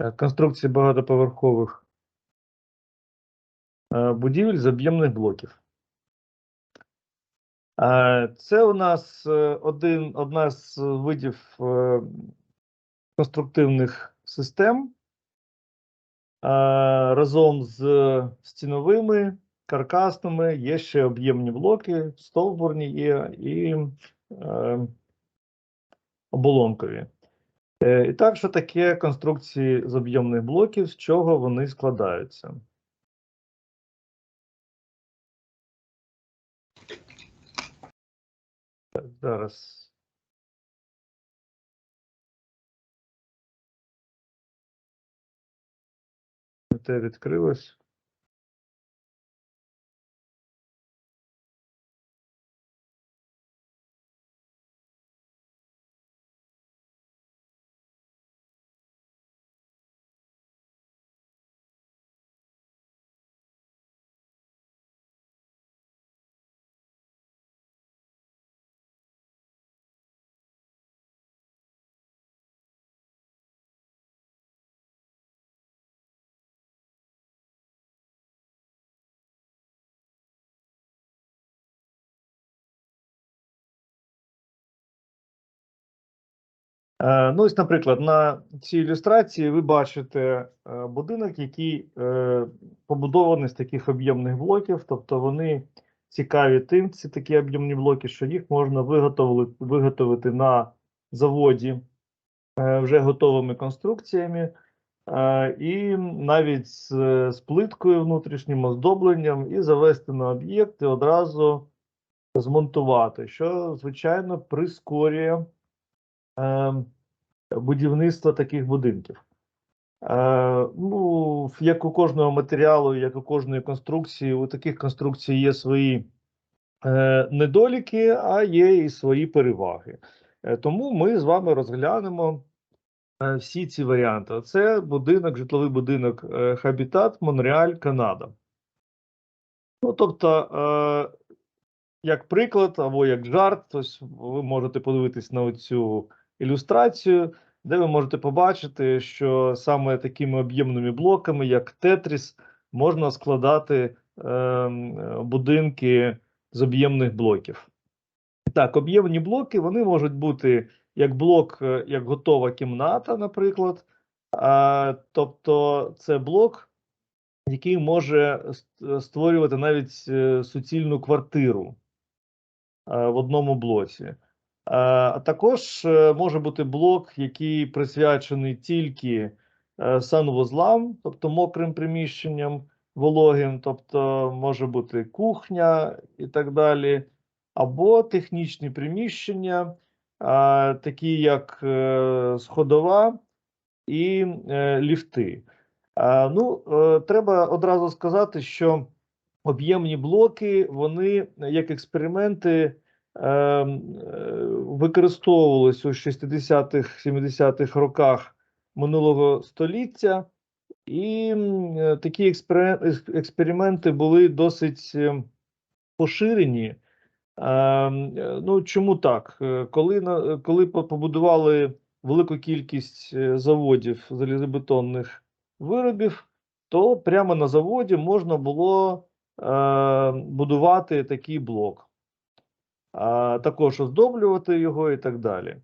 е, конструкції багатоповерхових е, будівель з об'ємних блоків. Е, Це у нас один, одна з видів конструктивних систем разом з стіновими, каркасними, є ще об'ємні блоки, стовбурні є і оболонкові. Е, І так, що таке конструкції з об'ємних блоків, з чого вони складаються? Так, зараз. Те відкрилось. Ну, ось, наприклад, на цій ілюстрації ви бачите е, будинок, який е, побудований з таких об'ємних блоків, тобто вони цікаві тим, ці такі об'ємні блоки, що їх можна виготовити, виготовити на заводі е, вже готовими конструкціями, е, і навіть з, з плиткою внутрішнім оздобленням, і завести на об'єкт і одразу змонтувати, що, звичайно, прискорює е, будівництва таких будинків. Е, ну, як у кожного матеріалу, як у кожної конструкції, у таких конструкцій є свої е, недоліки, а є і свої переваги. Е, тому ми з вами розглянемо всі ці варіанти. Це будинок, житловий будинок Хабітат Монреаль, Канада. Ну, тобто, як приклад або як жарт, ось ви можете подивитись на цю ілюстрацію, де ви можете побачити, що саме такими об'ємними блоками, як Тетріс, можна складати е, будинки з об'ємних блоків. Так, об'ємні блоки вони можуть бути як блок, е, як готова кімната, наприклад. А, тобто, це блок, який може створювати навіть е, суцільну квартиру е, в одному блоці. Е, також е, може бути блок, який присвячений тільки е, санвузлам, тобто мокрим приміщенням, вологим, тобто може бути кухня і так далі, або технічні приміщення, такі як сходова і ліфти. Ну, треба одразу сказати, що об'ємні блоки, вони як експерименти е, е, у 60-х, 70-х роках минулого століття, і е, такі експерименти були досить е, поширені. Е, м, е, Ну, чому так? Коли, коли побудували велику кількість заводів залізобетонних виробів, то прямо на заводі можна було будувати такий блок, а також оздоблювати його і так далі.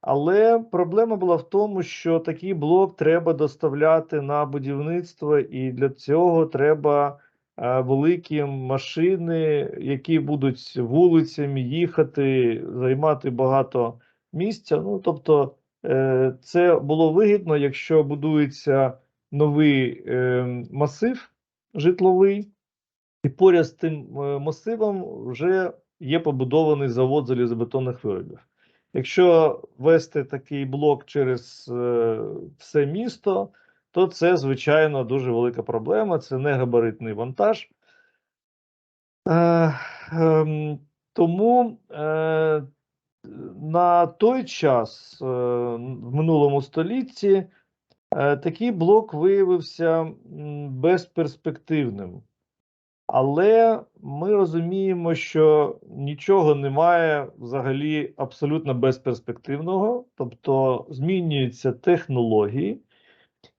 Але проблема була в тому, що такий блок треба доставляти на будівництво, і для цього треба е, великі машини, які будуть вулицями їхати, займати багато місця. Ну, тобто, е, це було вигідно, якщо будується новий е, масив житловий, і поряд з тим е, масивом вже є побудований завод залізобетонних виробів. Якщо вести такий блок через е, все місто, то це, звичайно, дуже велика проблема. Це не габаритний вантаж. Е, ем, тому е, на той час, в минулому столітті, такий блок виявився безперспективним. Але ми розуміємо, що нічого немає взагалі абсолютно безперспективного, тобто змінюються технології,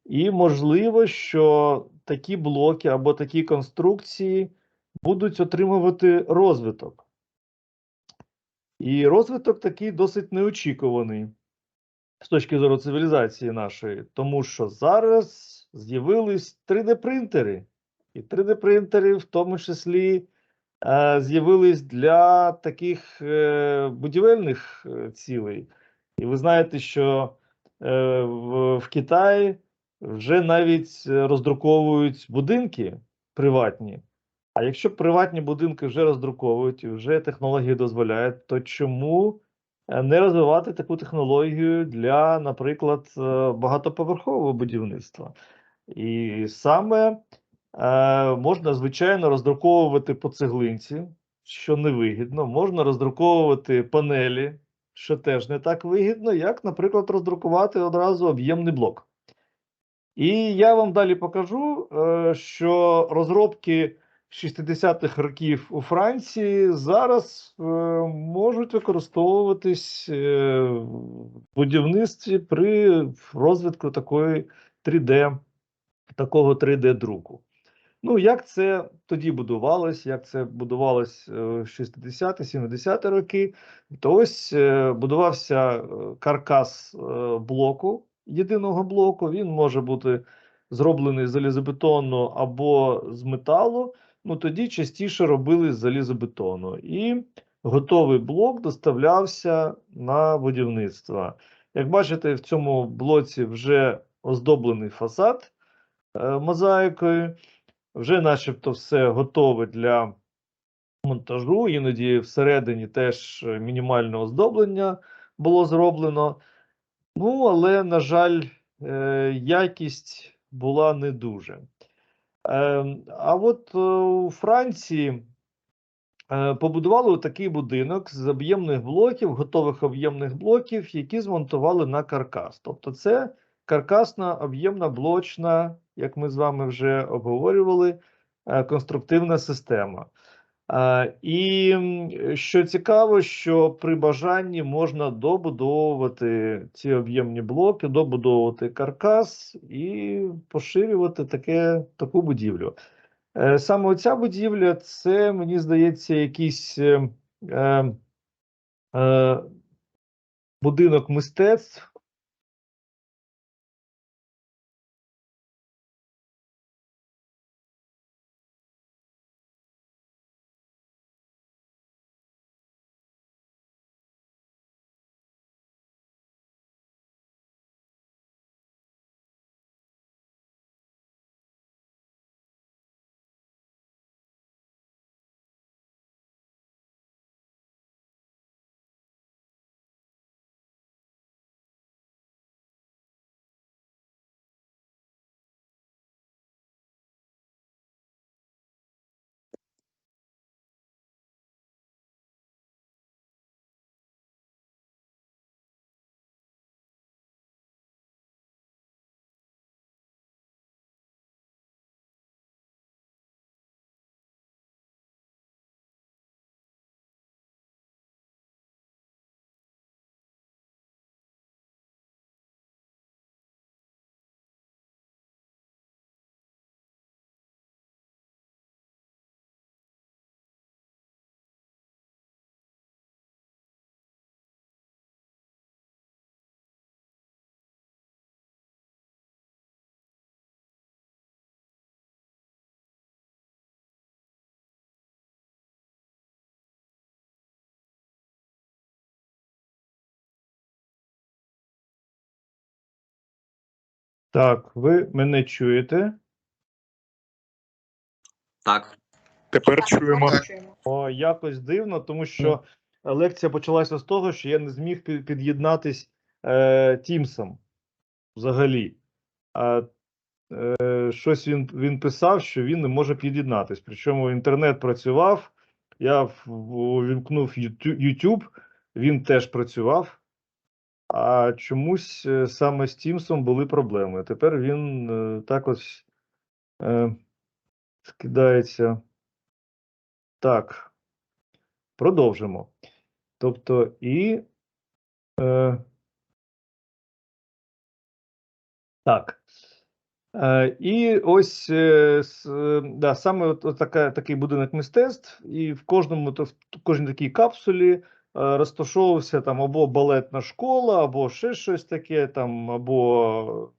і можливо, що такі блоки або такі конструкції будуть отримувати розвиток. І розвиток такий досить неочікуваний з точки зору цивілізації нашої, тому що зараз з'явились 3D-принтери, і 3D-принтери в тому числі е, з'явились для таких е, будівельних е, цілей. І ви знаєте, що в, Китаї вже навіть роздруковують будинки приватні. А якщо приватні будинки вже роздруковують і вже технології дозволяють, то чому не розвивати таку технологію для, наприклад, багатоповерхового будівництва? І саме можна, звичайно, роздруковувати по цеглинці, що невигідно, можна роздруковувати панелі, що теж не так вигідно, як, наприклад, роздрукувати одразу об'ємний блок. І я вам далі покажу, е, що розробки 60-х років у Франції зараз е, можуть використовуватись е, в будівництві при розвитку такої 3D, такого 3D-друку. Ну, як це тоді будувалось, як це будувалось е, в 60-70-ті роки, то ось е, будувався е, каркас е, блоку, єдиного блоку. Він може бути зроблений з залізобетону або з металу. Ну тоді частіше робили з залізобетону. І готовий блок доставлявся на будівництво. Як бачите, в цьому блоці вже оздоблений фасад е, мозаїкою, вже начебто все готове для монтажу. Іноді всередині теж е, мінімальне оздоблення було зроблено. Ну, але, на жаль, е, якість була не дуже. Е, А от е, у Франції побудували такий будинок з об'ємних блоків, готових об'ємних блоків, які змонтували на каркас. Тобто, це каркасна об'ємна блочна, як ми з вами вже обговорювали, е, конструктивна система. І що цікаво, що при бажанні можна добудовувати ці об'ємні блоки, добудовувати каркас і поширювати таке, таку будівлю. Е, Саме оця будівля, це, мені здається, якийсь е, е, е, будинок мистецтв. Так, ви мене чуєте? Так, Тепер чуємо. О, якось дивно, тому що лекція почалася з того, що я не зміг під'єднатись е, Тімсом взагалі. А е, щось він, він писав, що він не може під'єднатись. Причому інтернет працював, я увімкнув YouTube, він теж працював. А чомусь е, саме з Тімсом були проблеми. Тепер він е, так ось е, скидається. Так, продовжимо. Тобто, і е, так. Е, І ось е, с- е, да, саме от, от така, такий будинок мистецтв, і в кожному то- в кожній такій капсулі розташовувався там або балетна школа, або ще щось таке, там, або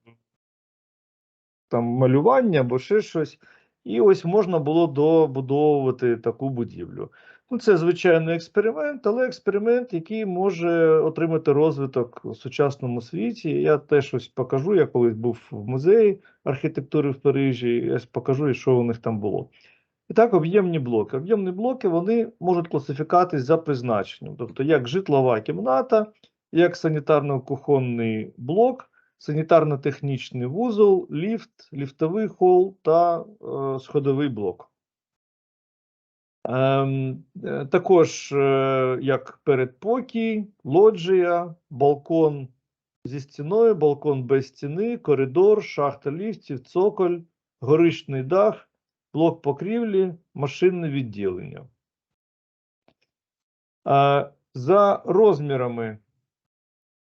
там малювання, або ще щось. І ось можна було добудовувати таку будівлю. Ну, це звичайно експеримент, але експеримент, який може отримати розвиток у сучасному світі. Я теж ось покажу. Я колись був в музеї архітектури в Парижі. Я покажу, що у них там було. І так, об'ємні блоки. Об'ємні блоки вони можуть класифікатись за призначенням, тобто як житлова кімната, як санітарно-кухонний блок, санітарно-технічний вузол, ліфт, ліфтовий хол та е, сходовий блок. Ем, е, також е, як передпокій, лоджія, балкон зі стіною, балкон без стіни, коридор, шахта ліфтів, цоколь, горищний дах, блок покрівлі, машинне відділення. Е, За розмірами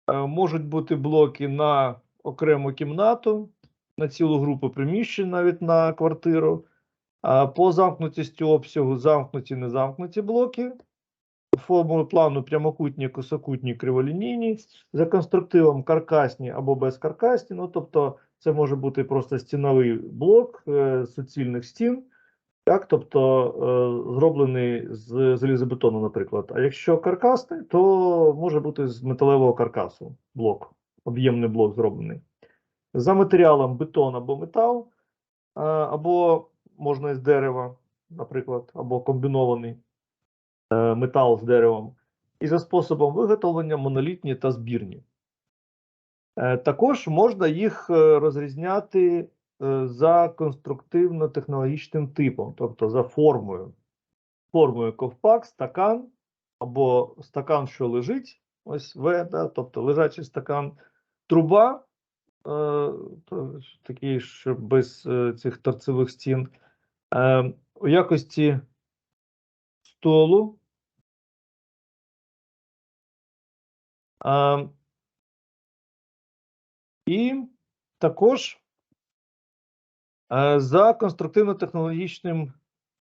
е, можуть бути блоки на окрему кімнату, на цілу групу приміщень, навіть на квартиру. По замкнутості обсягу замкнуті незамкнуті блоки. Формою плану прямокутні, косокутні, криволінійні, за конструктивом каркасні або безкаркасні. Ну, тобто, це може бути просто стіновий блок е, суцільних стін, так, тобто е, зроблений з залізобетону, наприклад. А якщо каркасний, то може бути з металевого каркасу блок, об'ємний блок зроблений. За матеріалом бетон або метал, а, або можна із дерева, наприклад, або комбінований е, метал з деревом, і за способом виготовлення монолітні та збірні. Е, Також можна їх е, розрізняти е, за конструктивно-технологічним типом, тобто за формою. Формою ковпак, стакан або стакан, що лежить, ось В, да, тобто лежачий стакан, труба, е, такий, що без е, цих торцевих стін, е, у якості столу. А, і також е, за конструктивно-технологічним,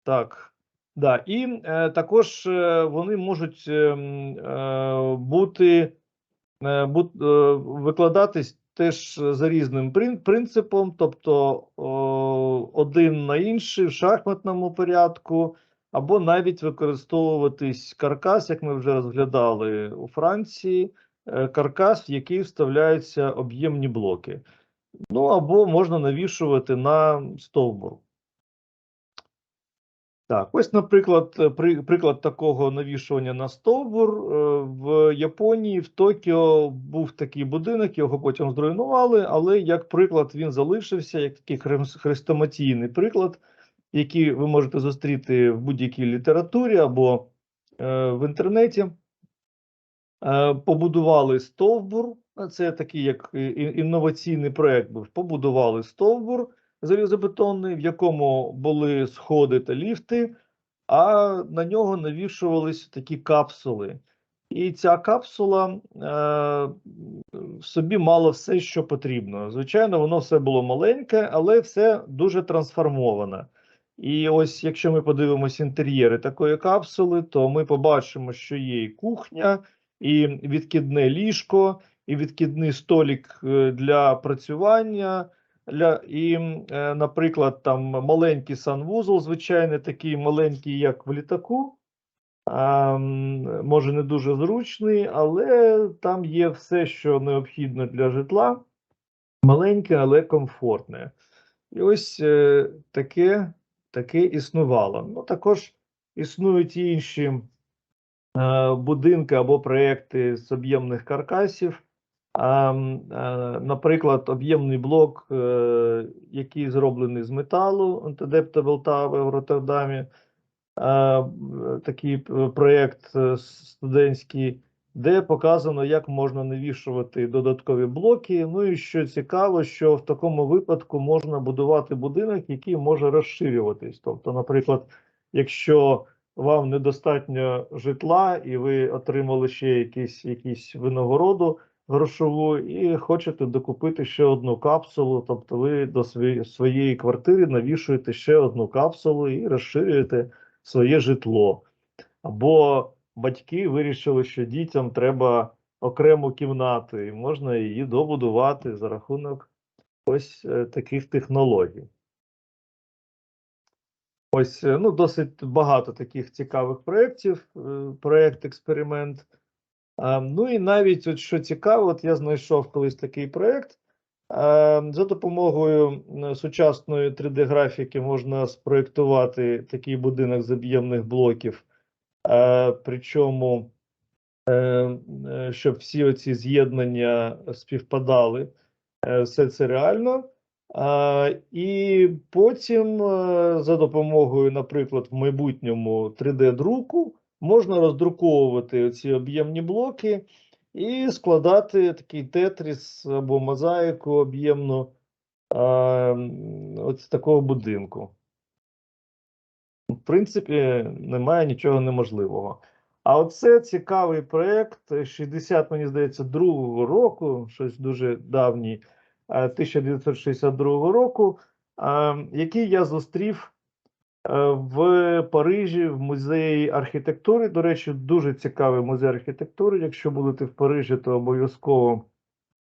так, да, і е, також е, вони можуть е, е, бути, е, бут- е, викладатись теж за різним принципом, тобто о, один на інший в шахматному порядку, або навіть використовуватись каркас, як ми вже розглядали у Франції, е, каркас, в який вставляються об'ємні блоки. Ну, або можна навішувати на стовбур. Так, ось, наприклад, е, при, приклад такого навішування на стовбур. Е, В Японії, в Токіо був такий будинок, його потім зруйнували, але як приклад він залишився, як такий хрес- хрестоматійний приклад, який ви можете зустріти в будь-якій літературі або е, в інтернеті. Е, Побудували стовбур, це такий як і- інноваційний проект був. Побудували стовбур залізобетонний, в якому були сходи та ліфти, а на нього навішувались такі капсули. І ця капсула е, в собі мала все, що потрібно. Звичайно, воно все було маленьке, але все дуже трансформоване. І ось, якщо ми подивимося інтер'єри такої капсули, то ми побачимо, що є і кухня, і відкидне ліжко, і відкидний столик е, для працювання. Для, і, е, наприклад, там маленький санвузол, звичайний, такий маленький, як в літаку. А, може, не дуже зручний, але там є все, що необхідно для житла. Маленьке, але комфортне. І ось е, таке, таке існувало. Ну, також існують і інші будинки або проекти з об'ємних каркасів. Е, наприклад, об'ємний блок, е, який зроблений з металу, Антидепта Таве в Роттердамі. Такий проєкт е, студентський, де показано, як можна навішувати додаткові блоки. Ну і що цікаво, що в такому випадку можна будувати будинок, який може розширюватись. Тобто, наприклад, якщо вам недостатньо житла і ви отримали ще якісь, якісь винагороду, грошову і хочете докупити ще одну капсулу, тобто ви до своєї, квартири навішуєте ще одну капсулу і розширюєте своє житло. Або батьки вирішили, що дітям треба окрему кімнату, і можна її добудувати за рахунок ось е, таких технологій. Ось е, ну, досить багато таких цікавих проєктів, е, проєкт експеримент. Ну і навіть, от що цікаво, от я знайшов колись такий проєкт. За допомогою сучасної 3D-графіки можна спроєктувати такий будинок з об'ємних блоків, причому, е, е, щоб всі оці з'єднання співпадали. Е, Все це реально. А, І потім е, за допомогою, наприклад, в майбутньому 3D-друку можна роздруковувати ці об'ємні блоки і складати такий тетріс або мозаїку об'ємну а, от такого будинку. В принципі, немає нічого неможливого. А оце цікавий проєкт 60, мені здається, другого року, щось дуже давній, е, 1962 року, е, який я зустрів е, в Парижі в музеї архітектури. До речі, дуже цікавий музей архітектури. Якщо будете в Парижі, то обов'язково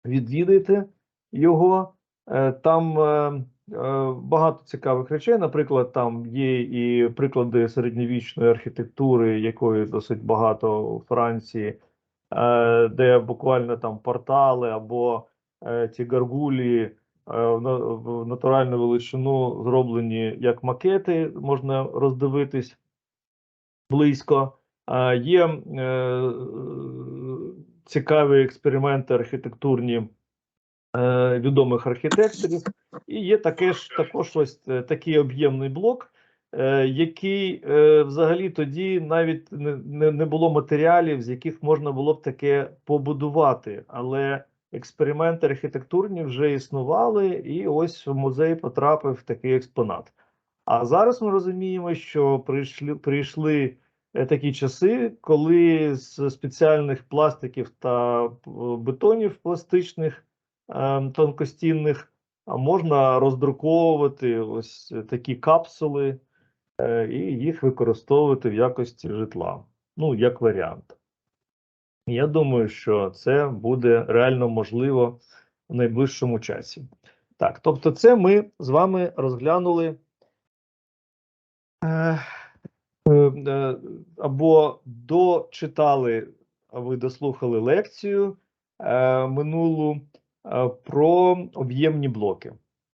відвідайте його. Е, Там е, е, багато цікавих речей. Наприклад, там є і приклади середньовічної архітектури, якої досить багато у Франції, е, де буквально там портали або е, ті гаргулі е, в натуральну величину зроблені як макети, можна роздивитись близько. Є е, цікаві експерименти архітектурні відомих архітекторів, і є таке ж також ось такий об'ємний блок, який взагалі тоді навіть не було матеріалів, з яких можна було б таке побудувати. Але експерименти архітектурні вже існували, і ось в музей потрапив такий експонат. А зараз ми розуміємо, що прийшли, прийшли е, такі часи, коли з спеціальних пластиків та е, бетонів пластичних е, тонкостінних можна роздруковувати ось такі капсули е, і їх використовувати в якості житла. Ну, як варіант. Я думаю, що це буде реально можливо в найближчому часі. Так, тобто, це ми з вами розглянули е, е, е, або дочитали, ви дослухали лекцію минулу про об'ємні блоки.